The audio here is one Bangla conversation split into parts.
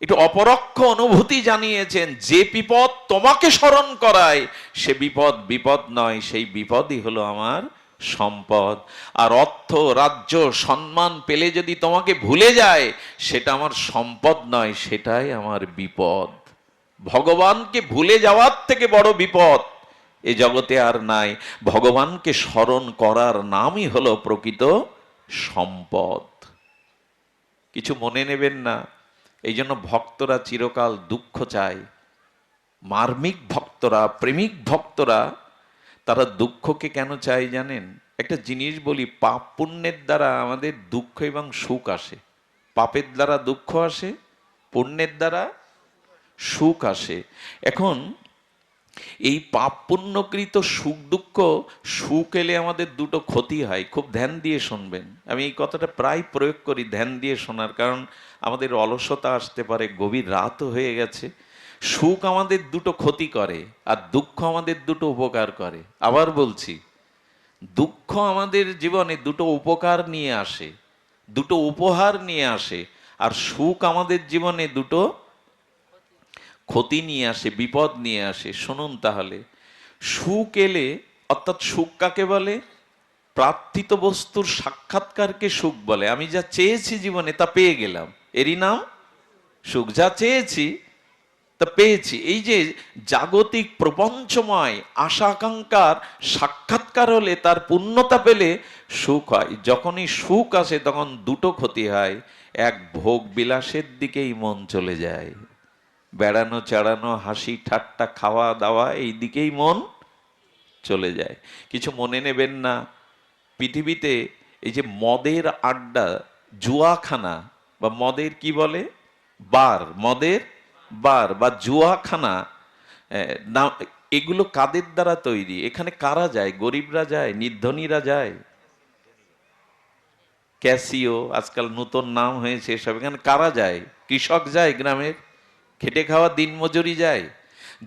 একটু অপরক্ষ অনুভূতি জানিয়েছেন, যে বিপদ তোমাকে স্মরণ করায়, সে বিপদ বিপদ নয়, সেই বিপদই হলো আমার সম্পদ। আর অর্থ, রাজ্য, সম্মান পেলে যদি তোমাকে ভুলে যায়, সেটা আমার সম্পদ নয়, সেটাই আমার বিপদ। ভগবানকে ভুলে যাওয়ার থেকে বড় বিপদ এ জগতে আর নাই। ভগবানকে স্মরণ করার নামই হলো প্রকৃত সম্পদ। কিছু মনে নেবেন না। এই জন্য ভক্তরা চিরকাল দুঃখ চায়। মার্মিক ভক্তরা, প্রেমিক ভক্তরা, তারা দুঃখকে কেন চায় জানেন? একটা জিনিস বলি, পাপ পুণ্যের দ্বারা আমাদের দুঃখ এবং সুখ আসে। পাপের দ্বারা দুঃখ আসে, পুণ্যের দ্বারা সুখ আসে। এখন এই পাপ পুণ্যকৃত সুখ দুঃখ, সুখ এলে আমাদের দুটো ক্ষতি হয়। খুব ধ্যান দিয়ে শুনবেন। আমি এই কথাটা প্রায় প্রয়োগ করি ধ্যান দিয়ে শোনার, কারণ আমাদের অলসতা আসতে পারে, গভীর রাতও হয়ে গেছে। সুখ আমাদের দুটো ক্ষতি করে, আর দুঃখ আমাদের দুটো উপকার করে। আবার বলছি, দুঃখ আমাদের জীবনে দুটো উপকার নিয়ে আসে, দুটো উপহার নিয়ে আসে, আর সুখ আমাদের জীবনে দুটো ক্ষতি নিয়ে আসে, বিপদ নিয়ে আসে, শুনুন তাহলে। সুখ এলে, অর্থাৎ সুখ কাকে বলে? প্রার্থিত বস্তুর সাক্ষাৎকারকে সুখ বলে। আমি যা চেয়েছি জীবনে, তা পেয়ে গেলাম। এরই নাম? সুখ। যা চেয়েছি, তা পেয়েছি। এই যে জাগতিক প্রপঞ্চময় আশা আকাঙ্ক্ষার সাক্ষাৎকার হলে, তার পূর্ণতা পেলে সুখ হয়। যখনই সুখ আসে, তখন দুটো ক্ষতি হয়। এক ভোগ বিলাসের দিকেই মন চলে যায়। বেড়ানো, চাড়ানো, হাসি, ঠাট্টা, খাওয়া দাওয়া, এই দিকেই মন চলে যায়। কিছু মনে নেবেন না। পৃথিবীতে এই যে মদের আড্ডা, জুয়াখানা বা মদের কি বলে? বার, মদের বার বা জুয়াখানা না, এগুলো কাদের দ্বারা তৈরি? এখানে কারা যায়? গরিবরা যায়? নির্ধনীরা যায়? ক্যাসিও, আজকাল নতুন নাম হয়েছে এসব। এখানে কারা যায়? কৃষক যায় গ্রামের? খেটে খাওয়া দিনমজুরি যায়।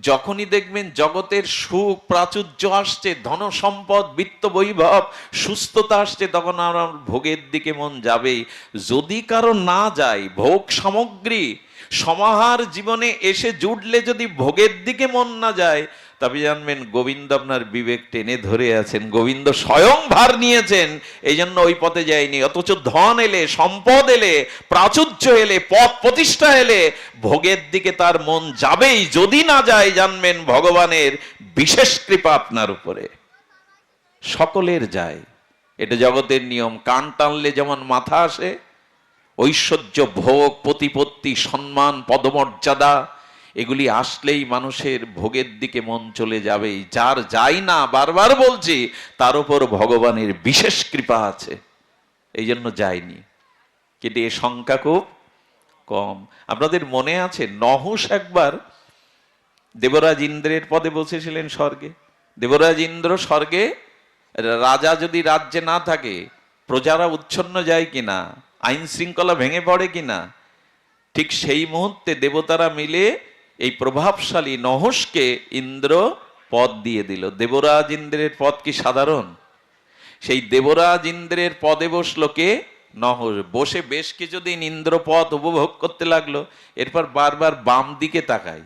যখনই দেখবেন জগতের সুখ প্রাচুর্য আসছে ধন সম্পদ বিত্ত বৈভব, সুস্থতা আসছে, তখন আমার ভোগের দিকে মন যাবেই যদি কারও না যায়, ভোগ সামগ্রী, সমাহার জীবনে এসে জুটলে যদি ভোগের দিকে মন না যায় তবে জানবেন গোবিন্দ আপনার বিবেক টেনে ধরে আছেন। গোবিন্দ স্বয়ং ভার নিয়েছেন। এই জন্য ওই পথে যায়নি। অথচ ধন এলে, সম্পদ এলে, প্রাচুর্য এলে, পথ প্রতিষ্ঠা এলে, ভোগের দিকে তার মন যাবেই। যদি না যায় জানবেন ভগবানের বিশেষ কৃপা আপনার উপরে। সকলের যায়। এটা জগতের নিয়ম। কান টানলে যেমন মাথা আসে, ঐশ্বর্য, ভোগ, প্রতিপত্তি, সম্মান, পদমর্যাদা এগুলি আসলেই মানুষের ভোগের দিকে মন চলে যাবেই যার যাই না বারবার বলছি, তার উপর ভগবানের বিশেষ কৃপা আছে। এই জন্য যায়নি কিন্তু এ সংখ্যা খুব কম। আপনাদের মনে আছে নহস একবার দেবরাজ ইন্দ্রের পদে বসেছিলেন স্বর্গে। দেবরাজ ইন্দ্র স্বর্গে রাজা যদি রাজ্যে না থাকে, প্রজারা উচ্ছন্ন যায় কিনা আইন শৃঙ্খলা ভেঙে পড়ে কিনা, ঠিক সেই মুহূর্তে দেবতারা মিলে এই প্রভাবশালী নহসকে ইন্দ্র পদ দিয়ে দিল। দেবরাজ ইন্দ্রের পদ কি সাধারণ? সেই দেবরাজ ইন্দ্রের পদে বসল কে? নহর বসে বেশ কিছুদিন ইন্দ্র পদ উপভোগ করতে লাগল। এরপর বারবার বাম দিকে তাকায়।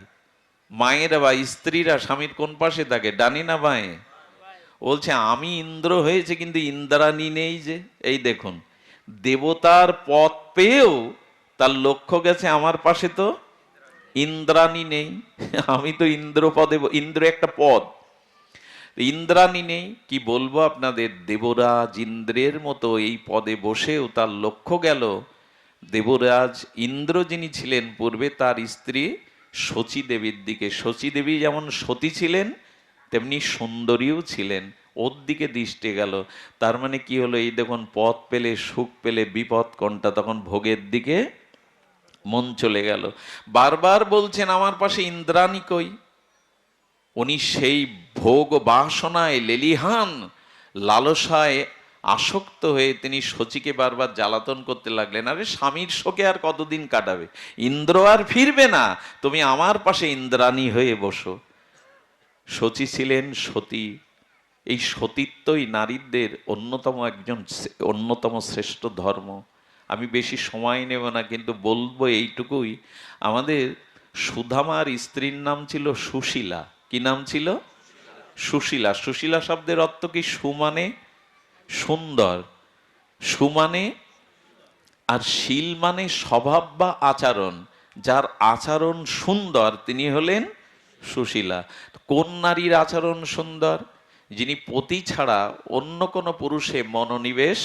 মায়েরা বা স্ত্রীরা স্বামীর কোন পাশে থাকে? ডানি না বাঁয়ে? বলছে, আমি ইন্দ্র হয়েছে, কিন্তু ইন্দ্রাণী নেই যে। এই দেখুন, দেবতার পথ পেয়েও তার লক্ষ্য গেছে আমার পাশে তো। ইন্দ্রাণী নেই, আমি তো ইন্দ্র পদে ইন্দ্র একটা পদ। ইন্দ্রাণী নেই, কি বলব আপনাদের? দেবরাজ ইন্দ্রের মতো এই পদে বসেও তার লক্ষ্য গেল, দেবরাজ ইন্দ্র যিনি ছিলেন, পূর্বে তার স্ত্রী শচী দেবীর দিকে শচী দেবী যেমন সতী ছিলেন, তেমনি সুন্দরীও ছিলেন, ওর দিকে দৃষ্টি গেল। তার মানে কি হলো? এই দেখুন পথ পেলে সুখ পেলে বিপদ, কোনটা? তখন ভোগের দিকে মন চলে গেল। বারবার বলছেন, আমার পাশে ইন্দ্রাণী কই? উনি সেই ভোগ বাসনায় লেলিহান, লালসায় আসক্ত হয়ে তিনি শচীকে বারবার জ্বালাতন করতে লাগলেন। আরে, স্বামীর শোকে আর কতদিন কাটাবে? ইন্দ্র আর ফিরবে না। তুমি আমার পাশে ইন্দ্রাণী হয়ে বসো। শচী ছিলেন সতী। এই সতীত্বই নারীদের অন্যতম একজন অন্যতম শ্রেষ্ঠ ধর্ম। আমি বেশি সময় নেব না, কিন্তু বলব এইটুকুই। আমাদের সুধামার স্ত্রীর নাম ছিল সুশীলা। কি নাম ছিল? সুশীলা। সুশীলা শব্দের অর্থ কি? সুমানে সুন্দর। সুমানে আর শীল মানে স্বভাব বা আচরণ। যার আচরণ সুন্দর, তিনি হলেন সুশীলা। কোন নারীর আচরণ সুন্দর? যিনি পতি ছাড়া অন্য কোনো পুরুষে মনোনিবেশ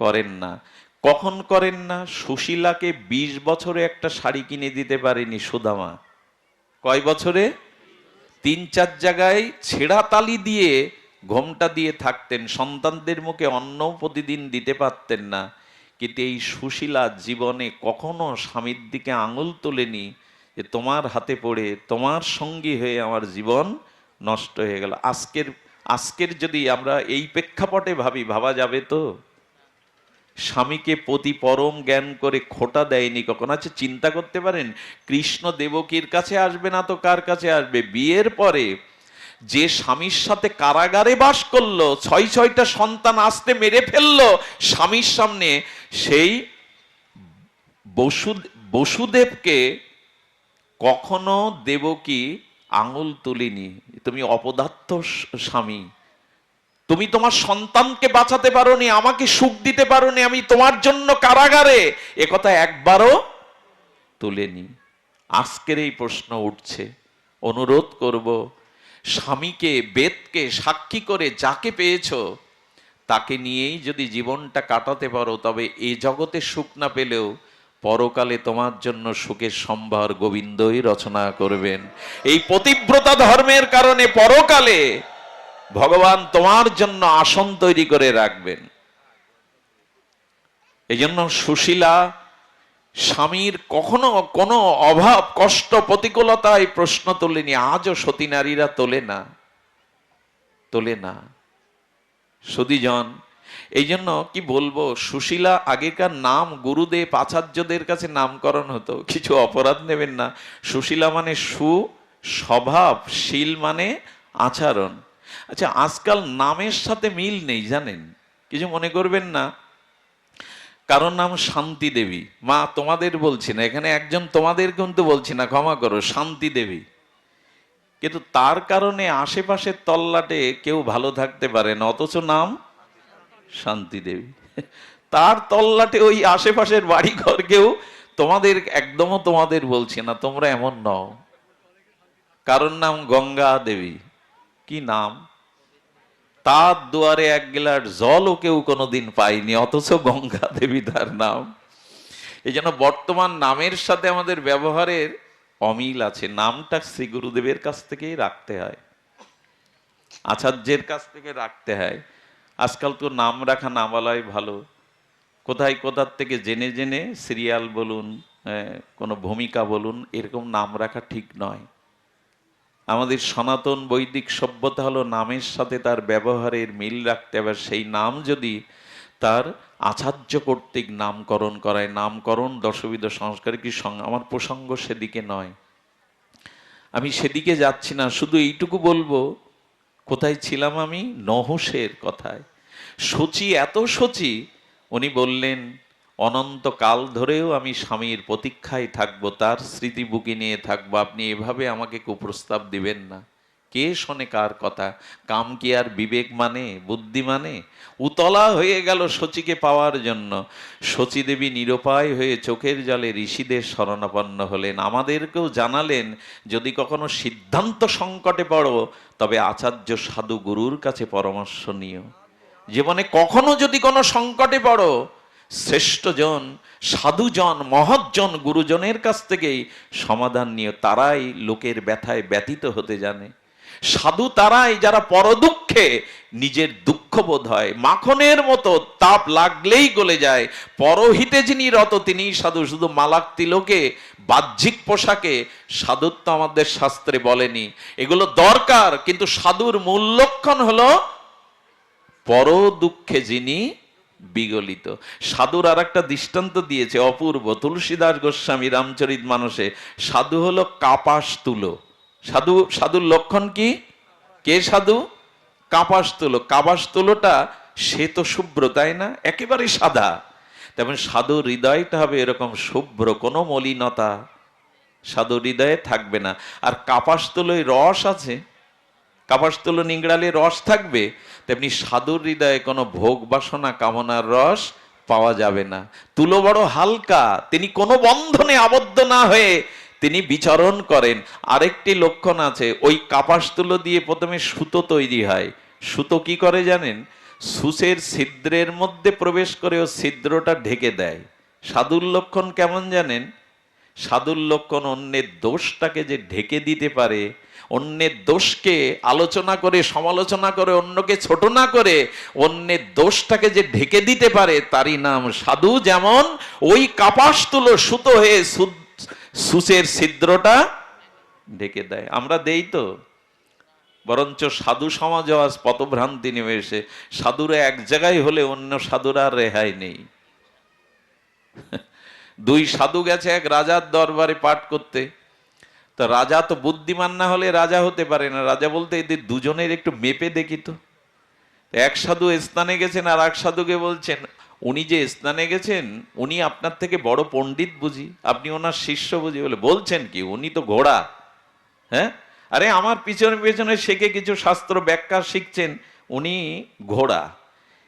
করেন না। কখন করেন না সুশীলাকে ২০ বছরে একটা শাড়ি কিনে দিতে পারেনি সুদামা? কয় বছরে? তিন চার জায়গায় ছেঁড়া তালি দিয়ে ঘোমটা দিয়ে থাকতেন। সন্তানদের মুখে অন্ন প্রতিদিন দিতে পারতেন না। কিন্তু এই সুশীলা জীবনে কখনো স্বামীর দিকে আঙুল তোলেনি যে তোমার হাতে পড়ে, তোমার সঙ্গী হয়ে আমার জীবন নষ্ট হয়ে গেল। আজকের আজকের যদি আমরা এই প্রেক্ষাপটে ভাবি, ভাবা যাবে তো? স্বামীকে প্রতি পরম জ্ঞান করে খোটা দেয়নি কখন। আচ্ছা চিন্তা করতে পারেন, কৃষ্ণ দেবকীর কাছে আসবে না তো কার কাছে আসবে? বিয়ের পরে যে স্বামীর সাথে কারাগারে বাস করল, ছয় ছয়টা সন্তান আসতে মেরে ফেলল, স্বামীর সামনে সেই বসু বসুদেবকে কখনো দেবকী আঙুল তুলিনি। তুমি অপদার্থ স্বামী। তুমি তোমার সন্তানকে বাঁচাতে পারোনি, আমাকে সুখ দিতে পারোনি, আমি তোমার জন্য কারাগারে। একথা একবারও তুলেনি। আজকের এই প্রশ্ন উঠছে, অনুরোধ করব, স্বামীকে, বেদকে সাক্ষী করে যাকে পেয়েছ, তাকে নিয়েই যদি জীবনটা কাটাতে পারো, তবে এ জগতে সুখ না পেলেও পরকালে তোমার জন্য সুখের সম্ভার গোবিন্দই রচনা করবেন। এই পতিব্রতা ধর্মের কারণে পরকালে ভগবান তোমার জন্য আসন তৈরি করে রাখবেন। এই জন্য সুশীলা স্বামীর কখনো কোনো অভাব, কষ্ট প্রতিকূলতায় প্রশ্ন তোলেনি। আজও সতী নারীরা তোলে না তোলে না। সুদীজন এই জন্য কি বলব, সুশীলা আগেকার নাম গুরুদেব আচার্যদের কাছে নামকরণ হতো, কিছু অপরাধ নেবেন না। সুশীলা মানে সু, স্বভাব, শীল মানে আচরণ। আচ্ছা আজকাল নামের সাথে মিল নেই, জানেন? কিছু মনে করবেন না? কারোর নাম শান্তি দেবী। মা, তোমাদের বলছি না, এখানে একজন তোমাদের কিন্তু বলছি না, ক্ষমা করো, শান্তি দেবী। কিন্তু তার কারণে আশেপাশের তল্লাটে কেউ ভালো থাকতে পারে না, অথচ নাম শান্তি দেবী। তার তল্লাটে ওই আশেপাশের বাড়ি ঘর কেউ তোমাদের, একদমও তোমাদের বলছি না, তোমরা এমন নও। কারোর নাম গঙ্গা দেবী। কি নাম? তার দুয়ারে এক গিলাস জলও কেউ কোনোদিন পায়নি, অথচ গঙ্গা দেবী তার নাম। এই জন্য বর্তমান নামের সাথে আমাদের ব্যবহারের অমিল আছে, নামটা শ্রী গুরুদেবের কাছ থেকেই রাখতে হয়। আচার্যের কাছ থেকে রাখতে হয়। আজকাল তো নাম রাখা না বলাই ভালো। কোথায় কোথার থেকে জেনে জেনে সিরিয়াল বলুন কোনো ভূমিকা বলুন, এরকম নাম রাখা ঠিক নয়। আমাদের সনাতন বৈদিক সভ্যতা হলো নামের সাথে তার ব্যবহারের মিল রাখতে হবে সেই নাম যদি তার আচার্য কর্তৃক নামকরণ করায়, নামকরণ দশবিধ সংস্কার কি আমার প্রসঙ্গ সেদিকে নয়। আমি সেদিকে যাচ্ছি না, শুধু এইটুকু বলব, কোথায় ছিলাম আমি? নহসের কথায়। সচি এত সচি উনি বললেন অনন্ত কাল ধরেও আমি স্বামীর প্রতীক্ষায় থাকব, তার স্মৃতি বুকে নিয়ে থাকব। আপনি এভাবে আমাকে কুপ্রস্তাব দিবেন না। কে শোনে কার কথা? কাম কি আর বিবেক মানে বুদ্ধি মানে? উতলা হয়ে গেল সচিকে পাওয়ার জন্য। সচী দেবী নিরুপায় হয়ে চোখের জলে ঋষিদের শরণাপন্ন হলেন। আমাদেরকেও জানালেন, যদি কখনো সিদ্ধান্ত সংকটে পড়ো, তবে আচার্য সাধু গুরুর কাছে পরামর্শ নিও। জীবনে কখনো যদি কোনো সংকটে পড়ো শ্রেষ্ঠজন সাধুজন মহৎজন গুরুজনের কাছ থেকেই সমাধান নিয়ে তারাই লোকের ব্যথায় ব্যতীত হতে জানে। সাধু তারাই যারা পরদুঃখে নিজের দুঃখ বোধ হয়। মাখনের মতো তাপ লাগলেই গলে যায়। পরহিতে যিনি রত, তিনি সাধু, শুধু মালাক তিলকে বাহ্যিক পোশাকে সাধুত্ব আমাদের শাস্ত্রে বলেনি। এগুলো দরকার, কিন্তু সাধুর মূল লক্ষণ হলো পর দুঃখে যিনি বিগলিত। সাধুর আর একটা দৃষ্টান্ত দিয়েছে অপূর্ব। তুলসীদাস গোস্বামী রামচরিত মানুষে সাধু হলো কাপাস তুলো। সাধু, সাধুর লক্ষণ কি? কে সাধু? কাপাস তুলো। কাপাস তুলোটা সে তো শুভ্র, তাই না? একেবারে সাদা। তেমন সাধু হৃদয়টা হবে এরকম শুভ্র, কোনো মলিনতা। সাধু হৃদয়ে থাকবে না। আর কাপাসতুলোয় রস আছে? কাপাসতুলো নিংড়ালে রস থাকবে, তেমনি সাধুর হৃদয়ে কোনো ভোগ বাসনা কামনার রস পাওয়া যাবে না। তুলো বড় হালকা, তিনি কোনো বন্ধনে আবদ্ধ না হয়ে তিনি বিচরণ করেন। আরেকটি লক্ষণ আছে, ওই কাপাস তুলো দিয়ে প্রথমে সুতো তৈরি হয়। সুতো কি করে জানেন? সুসের ছিদ্রের মধ্যে প্রবেশ করে ও ছিদ্রটা ঢেকে দেয়। সাধুর লক্ষণ কেমন জানেন? সাধুর লক্ষণ অন্যের দোষটাকে যে ঢেকে দিতে পারে, অন্যের দোষকে আলোচনা করে, সমালোচনা করে, অন্যকে ছোট না করে, অন্যের দোষটাকে যে ঢেকে দিতে পারে, তারই নাম সাধু। যেমন ওই কাপাস তুলো সুতো হয়ে সু- সুসের ছিদ্রটা ঢেকে দেয়। আমরা দেই তো। বরঞ্চ সাধু সমাজও আজ পথভ্রান্তি নেমে এসে সাধুরা এক জায়গায় হলে অন্য সাধুরা রেহাই নেই। দুই সাধু গেছে এক রাজার দরবারে পাঠ করতে। তো রাজা তো বুদ্ধিমান না হলে রাজা হতে পারে না। রাজা বলতে এদের দুজনের একটু মেপে দেখি তো। এক সাধু স্থানে গেছেন আর এক সাধুকে বলছেন, উনি যে স্থানে গেছেন, উনি আপনার থেকে বড় পণ্ডিত বুঝি। আপনি ওনার শিষ্য বুঝি। বলে, বলছেন কি, উনি তো ঘোড়া। হ্যাঁ? আরে আমার পিছনে পিছনে শেখে কিছু শাস্ত্র ব্যাখ্যা শিখছেন। উনি ঘোড়া।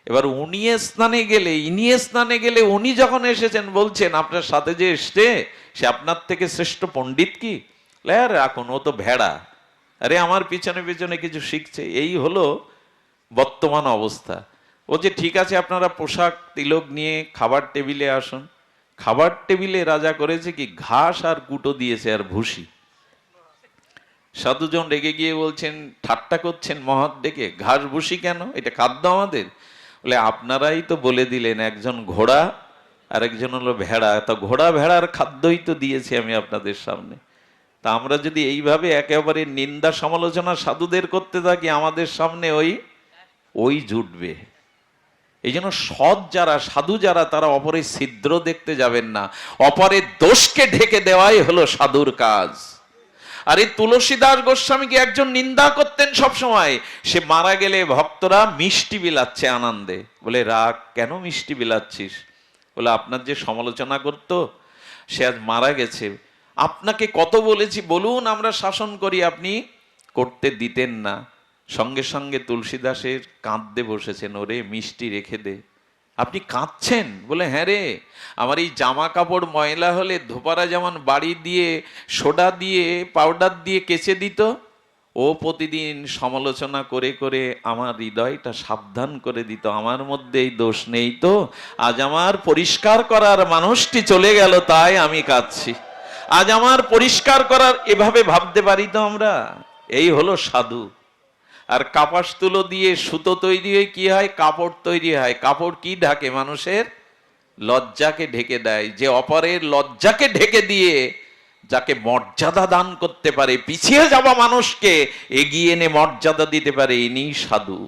এবার উনি স্নানে গেলে, ইনি স্নানে গেলে উনি যখন এসেছেন বলছেন, আপনার সাথে যে এসছে, সে আপনার থেকে শ্রেষ্ঠ পণ্ডিত কি? আরে রাখুন, ও তো ভেড়া। আরে, আমার পিছনে পিছনে কিছু শিখছে। এই হলো বর্তমান অবস্থা। ও যে, ঠিক আছে, আপনারা পোশাক, তিলক নিয়ে খাবার টেবিলে আসুন। খাবার টেবিলে রাজা করেছে কি, ঘাস আর কুটো দিয়েছে আর ভুসি। সাধুজন রেগে গিয়ে বলছেন, ঠাট্টা করছেন মহৎ ডেকে ঘাস, ভুসি কেন? এটা খাদ্য আমাদের। বলে, আপনারাই তো বলে দিলেন, একজন ঘোড়া আর একজন হলো ভেড়া। তা ঘোড়া ভেড়ার খাদ্যই তো দিয়েছি আমি আপনাদের সামনে। তা আমরা যদি এইভাবে একেবারে নিন্দা সমালোচনা সাধুদের করতে থাকি, আমাদের সামনে ওই ওই জুটবে। এই জন্য সৎ যারা, সাধু যারা, তারা অপরের ছিদ্র দেখতে যাবেন না। অপরের দোষকে ঢেকে দেওয়াই হলো সাধুর কাজ। আর এই তুলসীদাস গোস্বামীকে একজন নিন্দা করতেন সব সময়। সে মারা গেলে ভক্তরা মিষ্টি বিলাচ্ছে আনন্দে। বলে, রাগ, কেন মিষ্টি বিলাচ্ছিস? বলে, আপনার যে সমালোচনা করতো, সে আজ মারা গেছে। আপনাকে কত বলেছি, বলুন আমরা শাসন করি, আপনি করতে দিতেন না। সঙ্গে সঙ্গে তুলসীদাসের কাঁদতে বসেছেন, ওরে, মিষ্টি রেখে দে। আপনি কাঁদছেন? বলে হ্যাঁ রে, আমার এই জামা কাপড় ময়লা হলে ধোপারা যেমন বাড়ি দিয়ে, সোডা দিয়ে, পাউডার দিয়ে কেচে দিত, ও প্রতিদিন সমালোচনা করে করে আমার হৃদয়টা সাবধান করে দিত। আমার মধ্যে এই দোষ নেই তো। আজ আমার পরিষ্কার করার মানুষটি চলে গেল, তাই আমি কাঁদছি। আজ আমার পরিষ্কার করার এভাবে ভাবতে পারি তো আমরা? এই হলো সাধু। আর কাপাস তুলো দিয়ে, সুতো তৈরি হয়ে কি হয়? কাপড় তৈরি হয়। কাপড় কি ঢাকে? মানুষের লজ্জাকে ঢেকে দেয়। যে অপরের লজ্জাকে ঢেকে দিয়ে যাকে মর্যাদা দান করতে পারে, পিছিয়ে যাওয়া মানুষকে এগিয়ে এনে মর্যাদা দিতে পারে, ইনি সাধু।